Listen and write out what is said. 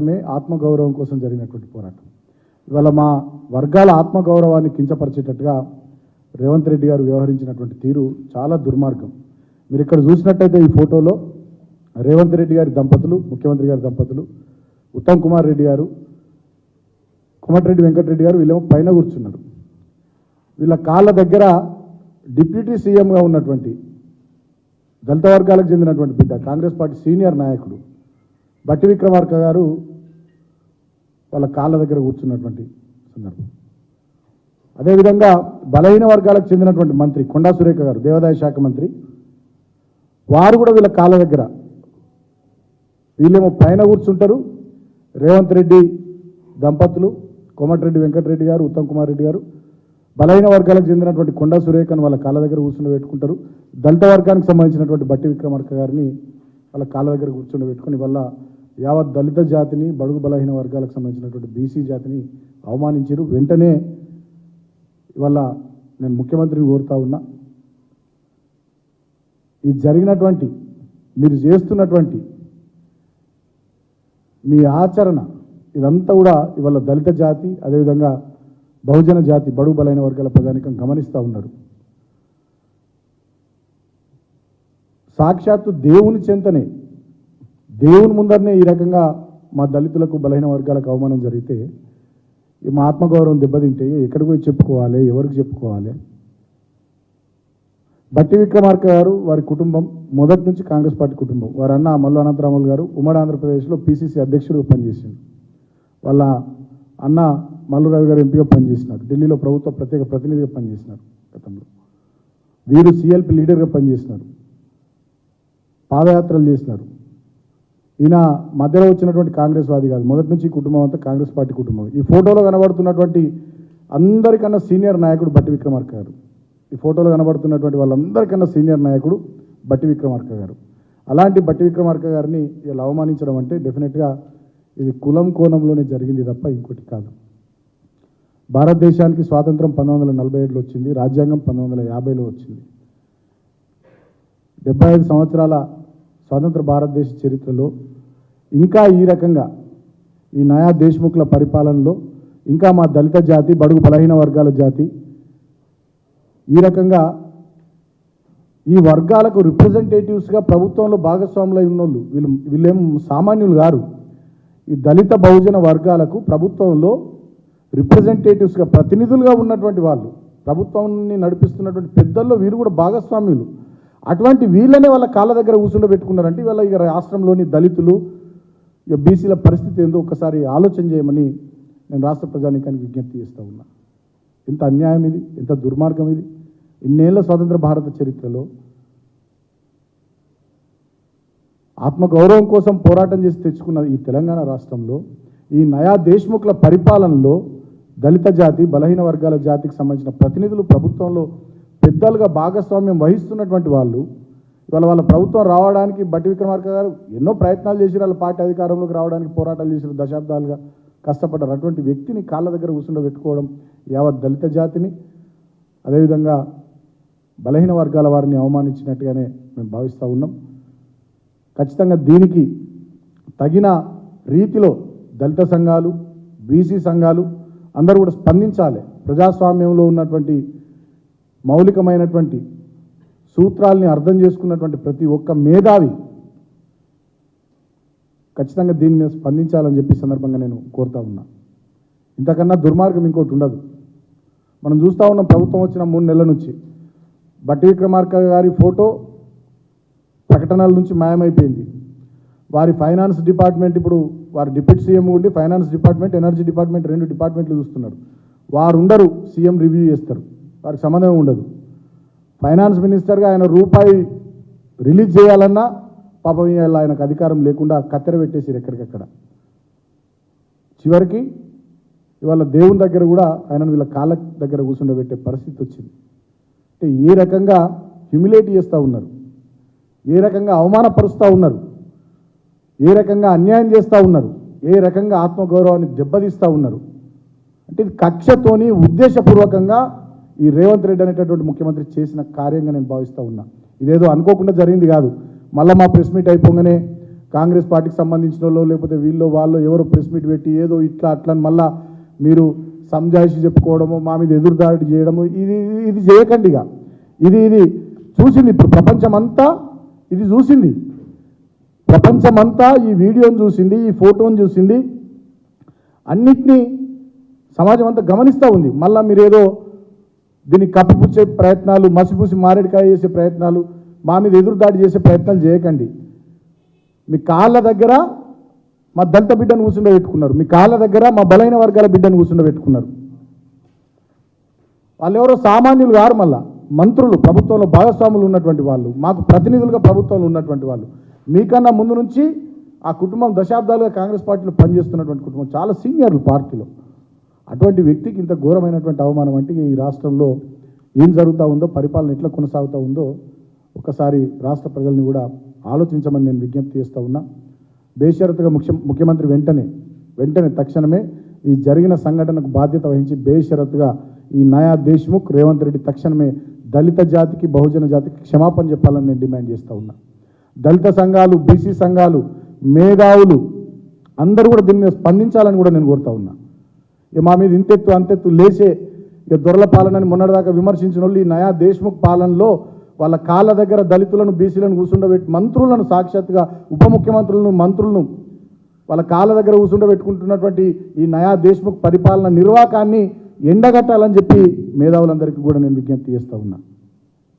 పోరాటమే ఆత్మగౌరవం కోసం జరిగినటువంటి పోరాటం. ఇవాళ మా వర్గాల ఆత్మగౌరవాన్ని కించపరిచేటట్టుగా రేవంత్ రెడ్డి గారు వ్యవహరించినటువంటి తీరు చాలా దుర్మార్గం. మీరు ఇక్కడ చూసినట్టయితే ఈ ఫోటోలో రేవంత్ రెడ్డి గారి దంపతులు ముఖ్యమంత్రి గారి దంపతులు ఉత్తమ్ కుమార్ రెడ్డి గారు కుమటిరెడ్డి వెంకటరెడ్డి గారు వీళ్ళేమో పైన కూర్చున్నారు. వీళ్ళ కాళ్ళ దగ్గర డిప్యూటీ సీఎంగా ఉన్నటువంటి దళిత వర్గాలకు చెందినటువంటి బిడ్డ కాంగ్రెస్ పార్టీ సీనియర్ నాయకుడు బట్టి విక్రమార్క గారు వాళ్ళ కాళ్ళ దగ్గర కూర్చున్నటువంటి సందర్భం. అదేవిధంగా బలహీన వర్గాలకు చెందినటువంటి మంత్రి కొండా సురేఖ గారు దేవాదాయ శాఖ మంత్రి వారు కూడా వీళ్ళ కాళ్ళ దగ్గర. వీళ్ళేమో పైన కూర్చుంటారు. రేవంత్ రెడ్డి దంపతులు కోమటిరెడ్డి వెంకటరెడ్డి గారు ఉత్తమ్ కుమార్ రెడ్డి గారు బలహీన వర్గాలకు చెందినటువంటి కొండా సురేఖను వాళ్ళ కాళ్ళ దగ్గర కూర్చుని పెట్టుకుంటారు. దళిత వర్గానికి సంబంధించినటువంటి బట్టి విక్రమార్క గారిని వాళ్ళ కాళ్ళ దగ్గర కూర్చుని పెట్టుకుని వాళ్ళ యావత్ దళిత జాతిని బడుగు బలహీన వర్గాలకు సంబంధించినటువంటి బీసీ జాతిని అవమానించారు. వెంటనే ఇవాళ నేను ముఖ్యమంత్రిని కోరుతా ఉన్నా ఈ జరిగినటువంటి మీరు చేస్తున్నటువంటి మీ ఆచరణ ఇదంతా కూడా ఇవాళ దళిత జాతి అదేవిధంగా బహుజన జాతి బడుగు బలైన వర్గాల ప్రజానికం గమనిస్తూ ఉన్నారు. సాక్షాత్తు దేవుని చెంతనే దేవుని ముందరనే ఈ రకంగా మా దళితులకు బలహీన వర్గాలకు అవమానం జరిగితే ఈ మా ఆత్మగౌరవం దెబ్బతింటే ఎక్కడికి పోయి చెప్పుకోవాలి ఎవరికి చెప్పుకోవాలి? బట్టి విక్రమార్క గారు వారి కుటుంబం మొదటి నుంచి కాంగ్రెస్ పార్టీ కుటుంబం. వారి అన్న మల్లు అనంతరాములు గారు ఉమ్మడి ఆంధ్రప్రదేశ్లో పీసీసీ అధ్యక్షుడిగా పనిచేసింది వాళ్ళ అన్న మల్లు రవి గారు ఎంపీగా పనిచేసినారు. ఢిల్లీలో ప్రభుత్వ ప్రత్యేక ప్రతినిధిగా పనిచేసినారు గతంలో. వీరు సిఎల్పి లీడర్గా పనిచేసినారు. పాదయాత్రలు చేసినారు. ఈయన మధ్యలో వచ్చినటువంటి కాంగ్రెస్ వాది కాదు. మొదటి నుంచి కుటుంబం అంతా కాంగ్రెస్ పార్టీ కుటుంబం. ఈ ఫోటోలో కనబడుతున్నటువంటి అందరికన్నా సీనియర్ నాయకుడు బట్టి విక్రమార్క గారు. ఈ ఫోటోలో కనబడుతున్నటువంటి వాళ్ళందరికన్నా సీనియర్ నాయకుడు బట్టి విక్రమార్క గారు. అలాంటి బట్టి విక్రమార్క గారిని ఇలా అవమానించడం అంటే డెఫినెట్గా ఇది కులం కోణంలోనే జరిగింది తప్ప ఇంకోటి కాదు. భారతదేశానికి స్వాతంత్రం పంతొమ్మిది వందల నలభై ఏడులో వచ్చింది రాజ్యాంగం పంతొమ్మిది వందల యాభైలో వచ్చింది. డెబ్బై ఐదు సంవత్సరాల స్వతంత్ర భారతదేశ చరిత్రలో ఇంకా ఈ రకంగా ఈ నయా దేశ్ముఖుల పరిపాలనలో ఇంకా మా దళిత జాతి బడుగు బలహీన వర్గాల జాతి ఈ రకంగా ఈ వర్గాలకు రిప్రజెంటేటివ్స్గా ప్రభుత్వంలో భాగస్వాములై ఉన్నోళ్ళు వీళ్ళు వీళ్ళేం సామాన్యులు గారు ఈ దళిత బహుజన వర్గాలకు ప్రభుత్వంలో రిప్రజెంటేటివ్స్గా ప్రతినిధులుగా ఉన్నటువంటి వాళ్ళు ప్రభుత్వాన్ని నడిపిస్తున్నటువంటి పెద్దల్లో వీరు కూడా భాగస్వామ్యులు అటువంటి వీళ్ళనే వాళ్ళ కాళ్ళ దగ్గర కూర్చుండబెట్టుకున్నారంటే వీళ్ళ ఇక రాష్ట్రంలోని దళితులు ఇక బీసీల పరిస్థితి ఏందో ఒకసారి ఆలోచన చేయమని నేను రాష్ట్ర ప్రజానీకానికి విజ్ఞప్తి చేస్తూ ఉన్నా. ఎంత అన్యాయం ఇది ఎంత దుర్మార్గం ఇది. ఇన్నేళ్ళ స్వతంత్ర భారత చరిత్రలో ఆత్మగౌరవం కోసం పోరాటం చేసి తెచ్చుకున్న ఈ తెలంగాణ రాష్ట్రంలో ఈ నయా దేశ్ముఖుల పరిపాలనలో దళిత జాతి బలహీన వర్గాల జాతికి సంబంధించిన ప్రతినిధులు ప్రభుత్వంలో పెద్దలుగా భాగస్వామ్యం వహిస్తున్నటువంటి వాళ్ళు ఇవాళ వాళ్ళ ప్రభుత్వం రావడానికి బట్టి విక్రమార్క గారు ఎన్నో ప్రయత్నాలు చేసి వాళ్ళ పార్టీ అధికారంలోకి రావడానికి పోరాటాలు చేసిన దశాబ్దాలుగా కష్టపడ్డారు అటువంటి వ్యక్తిని కాళ్ళ దగ్గర కూర్చుండబెట్టుకోవడం యావత్ దళిత జాతిని అదేవిధంగా బలహీన వర్గాల వారిని అవమానించినట్టుగానే మేము భావిస్తూ ఉన్నాం. ఖచ్చితంగా దీనికి తగిన రీతిలో దళిత సంఘాలు బీసీ సంఘాలు అందరూ కూడా స్పందించాలి. ప్రజాస్వామ్యంలో ఉన్నటువంటి మౌలికమైనటువంటి సూత్రాల్ని అర్థం చేసుకున్నటువంటి ప్రతి ఒక్క మేధావి ఖచ్చితంగా దీని మీద స్పందించాలని చెప్పి సందర్భంగా నేను కోరుతా ఉన్నా. ఇంతకన్నా దుర్మార్గం ఇంకోటి ఉండదు. మనం చూస్తూ ఉన్నాం ప్రభుత్వం వచ్చిన మూడు నెలల నుంచి. బట్టి విక్రమార్క గారి ఫోటో ప్రకటనల నుంచి మాయమైపోయింది. వారి ఫైనాన్స్ డిపార్ట్మెంట్ ఇప్పుడు వారి డిప్యూటీ సీఎం ఉండి ఫైనాన్స్ డిపార్ట్మెంట్ ఎనర్జీ డిపార్ట్మెంట్ రెండు డిపార్ట్మెంట్లు చూస్తున్నారు. వారు ఉండరు సీఎం రివ్యూ చేస్తారు. వారికి సంబంధం ఉండదు. ఫైనాన్స్ మినిస్టర్గా ఆయన రూపాయి రిలీజ్ చేయాలన్నా పాపం ఇవాళ ఆయనకు అధికారం లేకుండా కత్తెర పెట్టేసారు ఎక్కడికక్కడ. చివరికి ఇవాళ దేవుని దగ్గర కూడా ఆయనను వీళ్ళ కాళ్ళ దగ్గర కూర్చుండబెట్టే పరిస్థితి వచ్చింది. అంటే ఏ రకంగా హ్యూమిలేట్ చేస్తూ ఉన్నారు? ఏ రకంగా అవమానపరుస్తూ ఉన్నారు? ఏ రకంగా అన్యాయం చేస్తూ ఉన్నారు? ఏ రకంగా ఆత్మగౌరవాన్ని దెబ్బతీస్తూ ఉన్నారు? అంటే ఇది కక్షతోని ఉద్దేశపూర్వకంగా ఈ రేవంత్ రెడ్డి అనేటటువంటి ముఖ్యమంత్రి చేసిన కార్యంగా నేను భావిస్తూ ఉన్నా. ఇదేదో అనుకోకుండా జరిగింది కాదు. మళ్ళీ మా ప్రెస్ మీట్ అయిపోగానే కాంగ్రెస్ పార్టీకి సంబంధించిన వాళ్ళు లేకపోతే వీళ్ళు వాళ్ళు ఎవరో ప్రెస్ మీట్ పెట్టి ఏదో ఇట్లా అట్లా మళ్ళా మీరు సంజాయిషి చెప్పుకోవడము మా మీద ఎదురుదాడి చేయడము ఇది ఇది చేయకండి ఇక. ఇది ఇది చూసింది ఇప్పుడు ప్రపంచం అంతా ఇది చూసింది. ప్రపంచమంతా ఈ వీడియోని చూసింది ఈ ఫోటోని చూసింది. అన్నిటినీ సమాజం అంతా గమనిస్తూ ఉంది. మళ్ళీ మీరేదో దీన్ని కప్పిపుచ్చే ప్రయత్నాలు మసిపూసి మారేడుకాయ చేసే ప్రయత్నాలు మా మీద ఎదురుదాడి చేసే ప్రయత్నాలు చేయకండి. మీ కాళ్ళ దగ్గర మా దళిత బిడ్డను కూర్చుండబెట్టుకున్నారు మీ కాళ్ళ దగ్గర మా బలైన వర్గాల బిడ్డను కూర్చుండబెట్టుకున్నారు వాళ్ళు ఎవరో సామాన్యులు కారు మళ్ళా. మంత్రులు ప్రభుత్వంలో భాగస్వాములు ఉన్నటువంటి వాళ్ళు. మాకు ప్రతినిధులుగా ప్రభుత్వంలో ఉన్నటువంటి వాళ్ళు. మీకన్నా ముందు నుంచి ఆ కుటుంబం దశాబ్దాలుగా కాంగ్రెస్ పార్టీలో పనిచేస్తున్నటువంటి కుటుంబం. చాలా సీనియర్లు పార్టీలో. అటువంటి వ్యక్తికి ఇంత ఘోరమైనటువంటి అవమానం అంటే ఈ రాష్ట్రంలో ఏం జరుగుతూ ఉందో పరిపాలన ఎట్లా కొనసాగుతూ ఉందో ఒకసారి రాష్ట్ర ప్రజల్ని కూడా ఆలోచించమని నేను విజ్ఞప్తి చేస్తూ ఉన్నా. బేషరతుగా ముఖ్య ముఖ్యమంత్రి వెంటనే వెంటనే తక్షణమే ఈ జరిగిన సంఘటనకు బాధ్యత వహించి బేషరతుగా ఈ నయా దేశ్ముఖ్ రేవంత్ రెడ్డి తక్షణమే దళిత జాతికి బహుజన జాతికి క్షమాపణ చెప్పాలని నేను డిమాండ్ చేస్తూ ఉన్నా. దళిత సంఘాలు బీసీ సంఘాలు మేధావులు అందరూ కూడా దీన్ని స్పందించాలని కూడా నేను కోరుతా ఉన్నా. ఇక మా మీద ఇంతెత్తు అంతెత్తు లేచే ఇక దొరల పాలనని మొన్నటిదాకా విమర్శించిన వాళ్ళు ఈ నయా దేశ్ముఖ్ పాలనలో వాళ్ళ కాళ్ళ దగ్గర దళితులను బీసీలను కూర్చుండబెట్టి మంత్రులను సాక్షాత్గా ఉప ముఖ్యమంత్రులను మంత్రులను వాళ్ళ కాళ్ళ దగ్గర కూర్చుండబెట్టుకుంటున్నటువంటి ఈ నయా దేశ్ముఖ్ పరిపాలన నిర్వాకాన్ని ఎండగట్టాలని చెప్పి మేధావులందరికీ కూడా నేను విజ్ఞప్తి చేస్తూ ఉన్నా.